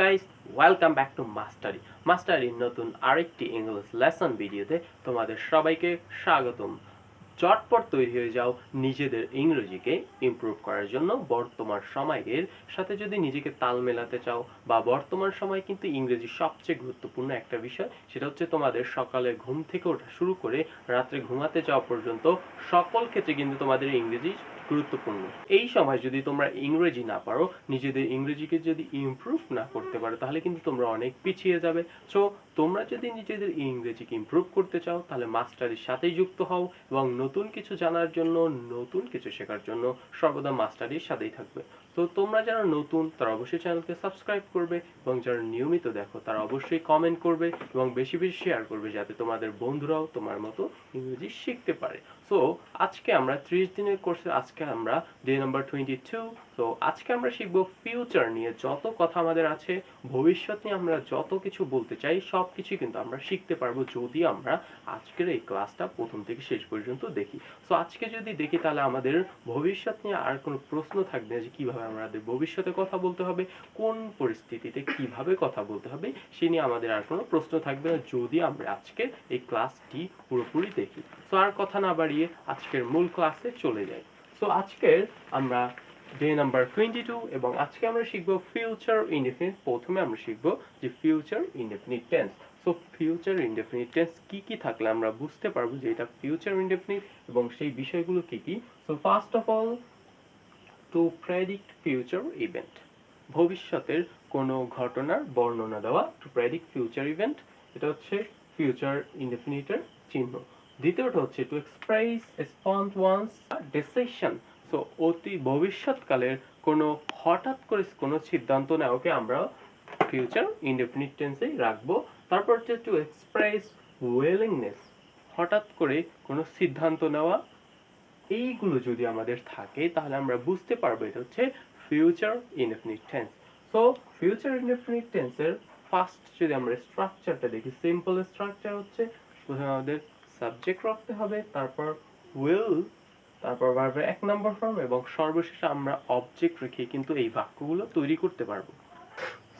Guys welcome back to মাস্টারি মাস্টারির নতুন আরেকটি English lesson ভিডিওতে তোমাদের সবাইকে স্বাগতম। চটপট তৈরি হয়ে যাও নিজেদের ইংরেজিকে ইমপ্রুভ করার জন্য। বর্তমান সময়ের সাথে যদি নিজেকে তাল মেলাতে চাও বা বর্তমান সময় কিন্তু ইংরেজি সবচেয়ে গুরুত্বপূর্ণ একটা বিষয়, সেটা হচ্ছে তোমাদের সকালে ঘুম থেকে ওঠা শুরু করে রাত্রে ঘুমাতে যাওয়া পর্যন্ত সকল ক্ষেত্রে কিন্তু তোমাদের ইংরেজি গুরুত্বপূর্ণ। এই সময় যদি তোমরা ইংরেজি না পারো, নিজেদের ইংরেজিকে যদি ইমপ্রুভ না করতে পারো, তাহলে কিন্তু তোমরা অনেক পিছিয়ে যাবে। সো তোমরা যদি নিজেদের ইংরেজিকে ইমপ্রুভ করতে চাও, তাহলে মাস্টারের সাথেই যুক্ত হও এবং নতুন কিছু জানার জন্য, নতুন কিছু শেখার জন্য সর্বদা মাস্টারির সাথেই থাকবে। তো তোমরা যারা নতুন, তারা অবশ্যই চ্যানেলকে সাবস্ক্রাইব করবে এবং যারা নিয়মিত দেখো, তারা অবশ্যই কমেন্ট করবে এবং বেশি বেশি শেয়ার করবে যাতে তোমাদের বন্ধুরাও তোমার মতো ইংরেজি শিখতে পারে। সো আজকে আমরা ত্রিশ দিনের কোর্সে আজকে আমরা ডে নাম্বার টোয়েন্টি টু তো আজকে আমরা শিখব ফিউচার নিয়ে। যত কথা আমাদের আছে, ভবিষ্যৎ নিয়ে আমরা যত কিছু বলতে চাই, সব কিছুই কিন্তু আমরা শিখতে পারব যদি আমরা আজকের এই ক্লাসটা প্রথম থেকে শেষ পর্যন্ত দেখি। সো আজকে যদি দেখি তাহলে আমাদের ভবিষ্যৎ নিয়ে আর কোনো প্রশ্ন থাকবে না যে কীভাবে আমাদের ভবিষ্যতে কথা বলতে হবে, কোন পরিস্থিতিতে কীভাবে কথা বলতে হবে, সে নিয়ে আমাদের আর কোনো প্রশ্ন থাকবে না যদি আমরা আজকে এই ক্লাসটি পুরোপুরি দেখি। সো আর কথা না বাড়িয়ে আজকের মূল ক্লাসে চলে যাই। সো আজকের আমরা ডে নাম্বার টোয়েন্টি টু এবং আজকে আমরা শিখব ফিউচার ইনডেফিনিট প্রথমে আমরা শিখব যে future indefinite tense so future indefinite tense কি কি থাকলে আমরা বুঝতে পারব যে এটা ফিউচার ইনডেফিনিট এবং সেই বিষয়গুলো কি কি? So first of all to predict future event ভবিষ্যতের কোনো ঘটনার বর্ণনা দেওয়া টু প্রেডিক্ট ফিউচার ইভেন্ট এটা হচ্ছে ফিউচার ইনডেফিনিটের চিহ্ন। দ্বিতীয়টা হচ্ছে to express spontaneous decision অতি ভবিষ্যৎকালের কোনো হঠাৎ করে কোনো সিদ্ধান্ত নেওয়াকে আমরা ফিউচার ইনডেফিনিট টেন্সেই রাখব। তারপর হচ্ছে টু এক্সপ্রেস উইলিংনেস হঠাৎ করে কোনো সিদ্ধান্ত নেওয়া। এইগুলো যদি আমাদের থাকে, তাহলে আমরা বুঝতে পারব এটা হচ্ছে future indefinite tense so future indefinite টেন্সের ফার্স্ট যদি আমরা স্ট্রাকচারটা দেখি সিম্পল স্ট্রাকচার হচ্ছে, প্রথমে আমাদের সাবজেক্ট রাখতে হবে, তারপর উইল তারপর ভার্বের এক নম্বর ফর্ম এবং সর্বশেষে আমরা অবজেক্ট রেখে কিন্তু এই বাক্যগুলো তৈরি করতে পারব।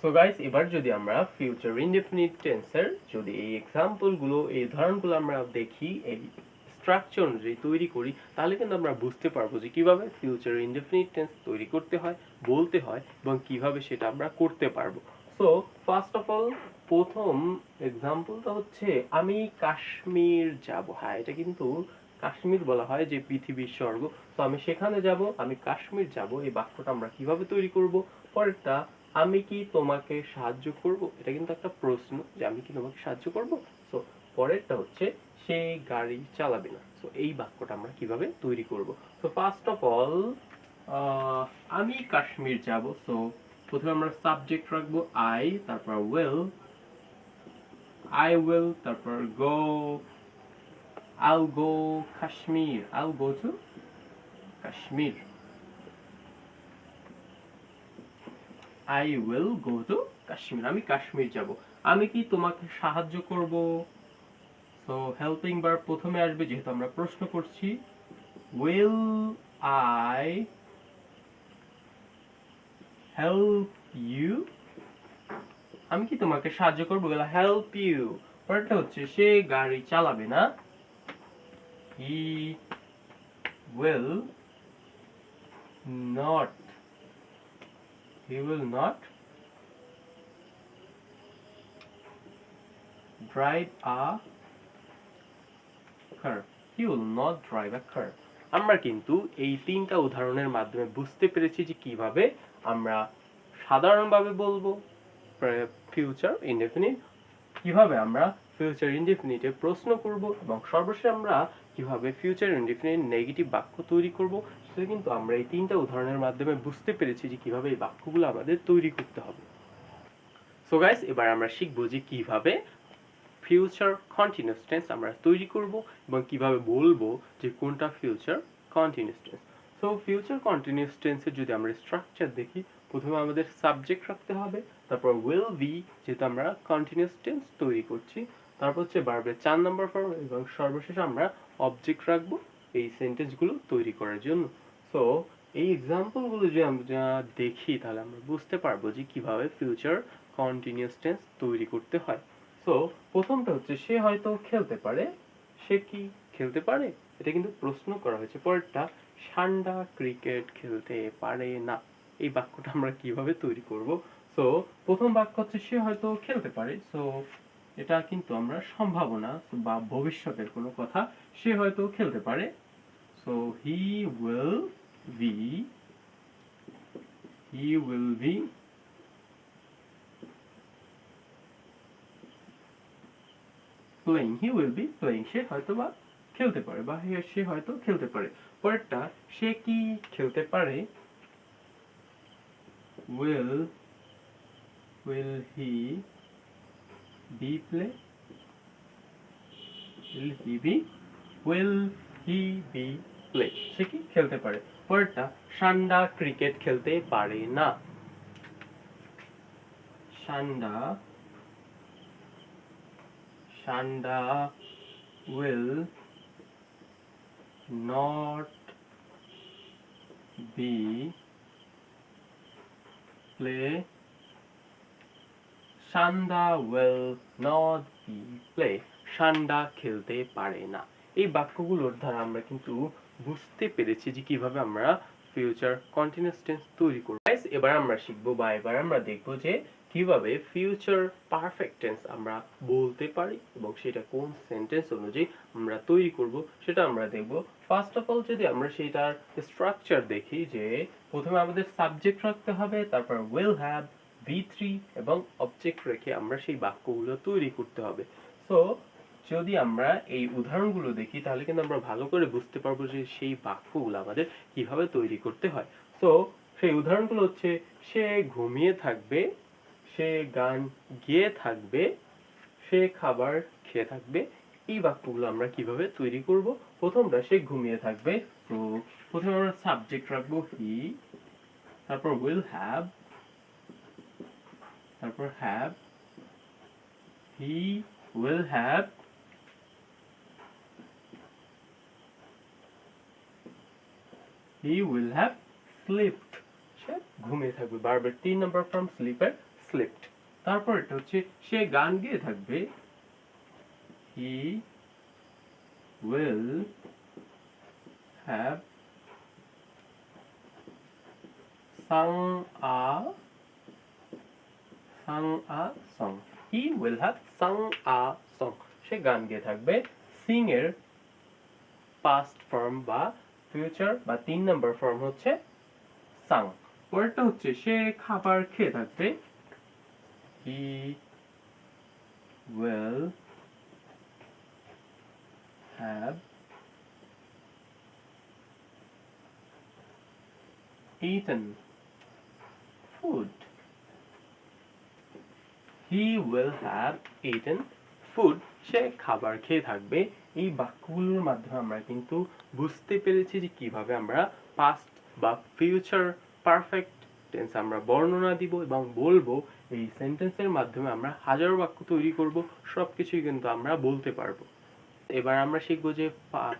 সো গাইস এবার যদি আমরা ফিউচার ইনডেফিনিট টেন্সের যদি এই এক্সাম্পলগুলো এই উদাহরণগুলো আমরা দেখি, এই স্ট্রাকচার অনুযায়ী তৈরি করি, তাহলে কিন্তু আমরা বুঝতে পারব যে কীভাবে ফিউচার ইনডেফিনিট টেন্স তৈরি করতে হয়, বলতে হয় এবং কীভাবে সেটা আমরা করতে পারব। সো ফার্স্ট অফ অল প্রথম এক্সাম্পলটা হচ্ছে, আমি কাশ্মীর যাব। হ্যাঁ এটা কিন্তু কাশ্মীর বলা হয় যে পৃথিবীর স্বর্গ। তো আমি সেখানে যাব, আমি কাশ্মীর যাব, এই বাক্যটা আমরা কীভাবে তৈরি করব? পরেরটা, আমি কি তোমাকে সাহায্য করব? এটা কিন্তু একটা প্রশ্ন যে আমি কি তোমাকে সাহায্য করব? তো পরেরটা হচ্ছে, সে গাড়ি চালাবে না। তো এই বাক্যটা আমরা কীভাবে তৈরি করব? তো ফার্স্ট অফ অল আমি কাশ্মীর যাব। সো প্রথমে আমরা সাবজেক্ট রাখব আই তারপর উইল আই উইল তারপর গো I'll go Kashmir. I'll go to Kashmir. I will go to Kashmir. আমি কাশ্মীর যাব আমি কি তোমাকে সাহায্য করব সো হেল্পিং বার প্রথমে আসবে, যেহেতু আমরা প্রশ্ন করছি উইল আই হেল্প ইউ আমি কি তোমাকে সাহায্য করব? হেল্প ইউ পরেরটা হচ্ছে, সে গাড়ি চালাবে না, he will not, he will not drive a car. He will not drive a car. আমরা কিন্তু এই তিনটা উদাহরণের মাধ্যমে বুঝতে পেরেছি যে কীভাবে আমরা সাধারণভাবে বলব ফিউচার ইনডেফিনিট কীভাবে আমরা ফিউচার ইনডেফিনিটে প্রশ্ন করব এবং সর্বশেষ আমরা কীভাবে ফিউচার ইনডেফিনিট নেগেটিভ বাক্য তৈরি করব, সেটা কিন্তু আমরা এই তিনটা উদাহরণের মাধ্যমে বুঝতে পেরেছি যে কীভাবে এই বাক্যগুলো আমাদের তৈরি করতে হবে। সো গাইস এবার আমরা শিখব যে কীভাবে ফিউচার কন্টিনিউয়াস টেন্স আমরা তৈরি করব এবং কীভাবে বলব যে কোনটা future continuous tense so future continuous টেন্সের যদি আমরা স্ট্রাকচার দেখি প্রথমে আমাদের সাবজেক্ট রাখতে হবে, তারপর উইল বি যেহেতু আমরা কন্টিনিউয়াস টেন্স তৈরি করছি, তারপর হচ্ছে বারবার চার নম্বর ফর্ম এবং সর্বশেষ আমরা অবজেক্ট রাখব এই সেন্টেন্সগুলো তৈরি করার জন্য। সো এই এক্সাম্পলগুলো যদি আমরা দেখি, তাহলে আমরা বুঝতে পারব যে কীভাবে ফিউচার কন্টিনিউয়াস টেন্স তৈরি করতে হয়। সো প্রথমটা হচ্ছে, সে হয়তো খেলতে পারে, সে কি খেলতে পারে? এটা কিন্তু প্রশ্ন করা হয়েছে। পরেরটা, সান্ডা ক্রিকেট খেলতে পারে না। এই বাক্যটা আমরা কীভাবে তৈরি করব? সো প্রথম বাক্য হচ্ছে সে হয়তো খেলতে পারে। সো এটা কিন্তু আমরা সম্ভাবনা বা ভবিষ্যতের কোনো কথা। সে হয়তো খেলতে পারে। So he will be he will be playing he will be playing সে হয়তো বা খেলতে পারে বা সে হয়তো খেলতে পারে। পরেরটা, সে কি খেলতে পারে? Will will he be play will he be will he be play সে কি খেলতে পারে? পরেরটা, সান্ডা ক্রিকেট খেলতে পারে না। সান্ডা সান্ডা will not be play Shanda will not be play সান্ডা খেলতে পারে না। এই বাক্যগুলোর দ্বারা আমরা কিন্তু বুঝতে পেরেছি যে কীভাবে আমরা ফিউচার কন্টিনিউয়াস টেন্স তৈরি করব। Guys, এবার আমরা শিখব বা এবার আমরা দেখব যে কীভাবে ফিউচার পারফেক্ট টেন্স আমরা বলতে পারি এবং সেটা কোন সেন্টেন্স অনুযায়ী আমরা তৈরি করব সেটা আমরা দেখব। ফার্স্ট অফ অল যদি আমরা সেটার স্ট্রাকচার দেখি যে প্রথমে আমাদের সাবজেক্ট রাখতে হবে তারপর উইল হ্যাভ বি থ্রি এবং অবজেক্ট রেখে আমরা সেই বাক্যগুলো তৈরি করতে হবে। সো যদি আমরা এই উদাহরণগুলো দেখি, তাহলে কিন্তু আমরা ভালো করে বুঝতে পারব যে সেই বাক্যগুলো আমাদের কীভাবে তৈরি করতে হয়। সো সেই উদাহরণগুলো হচ্ছে, সে ঘুমিয়ে থাকবে, সে গান গেয়ে থাকবে, সে খাবার খেয়ে থাকবে। এই বাক্যগুলো আমরা কীভাবে তৈরি করব? প্রথমটা, সে ঘুমিয়ে থাকবে। তো, প্রথমে আমরা সাবজেক্ট রাখব হি তারপর উইল হ্যাভ তারপর have he will have he will have slept সে ঘুমিয়ে থাকবে। বারবার তিন নম্বর ফর্ম স্লিপের স্লিপড তারপর এটা হচ্ছে, সে গান গেয়ে থাকবে he will have sung a sung a song he will have sung a song সে গান গেয়ে থাকবে সিং এর পাস্ট ফর্ম বা ফিউচার বা তিন নম্বর ফর্ম হচ্ছে সাং পরেরটা হচ্ছে সে খাবার খেয়ে থাকবে he will have eaten food. He will have eaten food. সে খাবার খেয়ে থাকবে এই বাক্যগুলোর মাধ্যমে আমরা কিন্তু বুঝতে পেরেছি যে কীভাবে আমরা পাস্ট বা ফিউচার পারফেক্ট টেন্স আমরা বর্ণনা দিব এবং বলব এই সেন্টেন্সের মাধ্যমে আমরা হাজারো বাক্য তৈরি করব সব কিছুই কিন্তু আমরা বলতে পারব এবার আমরা শিখব যে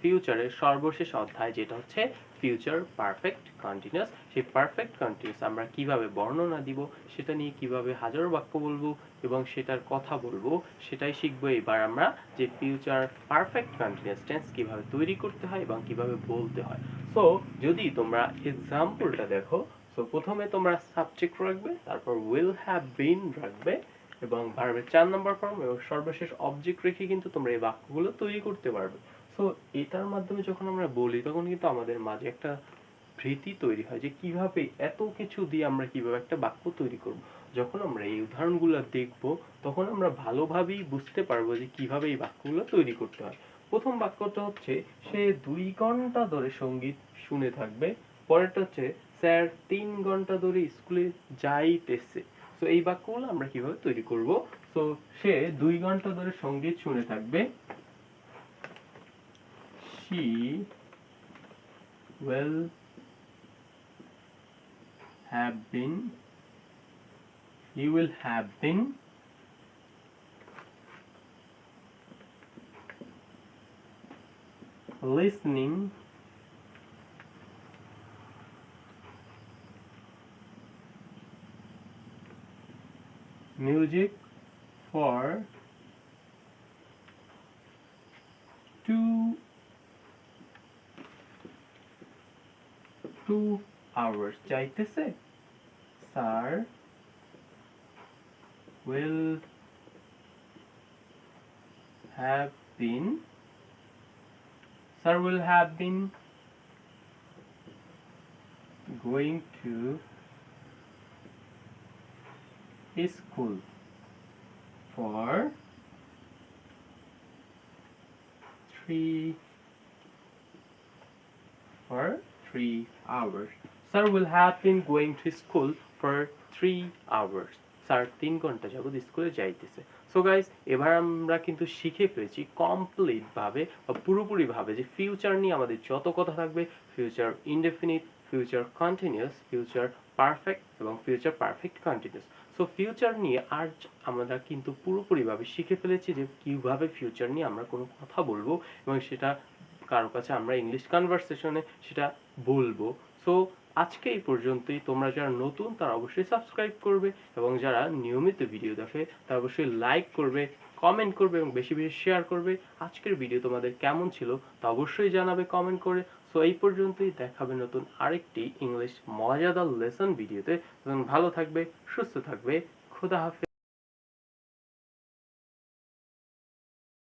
ফিউচারের সর্বশেষ অধ্যায় যেটা হচ্ছে ফিউচার পারফেক্ট কন্টিনিউয়াস সেই পারফেক্ট কন্টিনিউয়াস আমরা কীভাবে বর্ণনা দিব, সেটা নিয়ে কীভাবে হাজারো বাক্য বলব এবং সেটার কথা বলব, সেটাই শিখব। এবার আমরা যে ফিউচার পারফেক্ট কন্টিনিউয়াস টেন্স কীভাবে তৈরি করতে হয় এবং কীভাবে বলতে হয়। সো যদি তোমরা এক্সাম্পলটা দেখো সো প্রথমে তোমরা সাবজেক্ট রাখবে, তারপর উইল হ্যাভ বিন রাখবে এবং ভার্বের চার নম্বর ফর্ম এবং সর্বশেষ অবজেক্ট রেখে কিন্তু তোমরা এই বাক্যগুলো তৈরি করতে পারবে। সো এটার মাধ্যমে যখন আমরা বলি, তখন কিন্তু আমাদের মাঝে একটা ভীতি তৈরি হয় যে কীভাবে এত কিছু দিয়ে আমরা কীভাবে একটা বাক্য তৈরি করব। যখন আমরা এই উদাহরণগুলো দেখব, তখন আমরা ভালোভাবেই বুঝতে পারব যে কীভাবে এই বাক্যগুলো তৈরি করতে হয়। প্রথম বাক্যটা হচ্ছে, সে দুই ঘণ্টা ধরে সংগীত শুনে থাকবে। পরেরটা হচ্ছে, স্যার, তিন ঘণ্টা ধরে স্কুলে যাইতেছে। তো এই বাক্যগুলো আমরা কীভাবে তৈরি করব তো সে দুই ঘণ্টা ধরে সংগীত শুনে থাকবে she will have been he will have been listening music for two two hours চাইতেছে sir will have been sir will have been going to school for three for three hours. Sir will have been going to school for three hours. Sir তিন ঘণ্টা যাবত স্কুলে যাইতেছে so guys এবার আমরা কিন্তু শিখে ফেলেছি কমপ্লিট ভাবে বা পুরোপুরি ভাবে যে ফিউচার নিয়ে আমাদের যত কথা থাকবে future indefinite future continuous future perfect এবং future perfect continuous so future নিয়ে আজ আমরা কিন্তু পুরোপুরিভাবে শিখে ফেলেছি যে কীভাবে ফিউচার নিয়ে আমরা কোনো কথা বলব এবং সেটা কারও কাছে আমরা ইংলিশ কনভারসেশনে সেটা বলব। সো আজকে এই পর্যন্তই। তোমরা যারা নতুন, তারা অবশ্যই সাবস্ক্রাইব করবে এবং যারা নিয়মিত ভিডিও দেখে, তারা অবশ্যই লাইক করবে কমেন্ট করবে এবং বেশি বেশি শেয়ার করবে। আজকের ভিডিও তোমাদের কেমন ছিল তা অবশ্যই জানাবে কমেন্ট করে। সো এই পর্যন্তই দেখাবে নতুন আরেকটি ইংলিশ মজাদার লেসন ভিডিওতে। ভালো থাকবে, সুস্থ থাকবে। খোদা হাফেজ।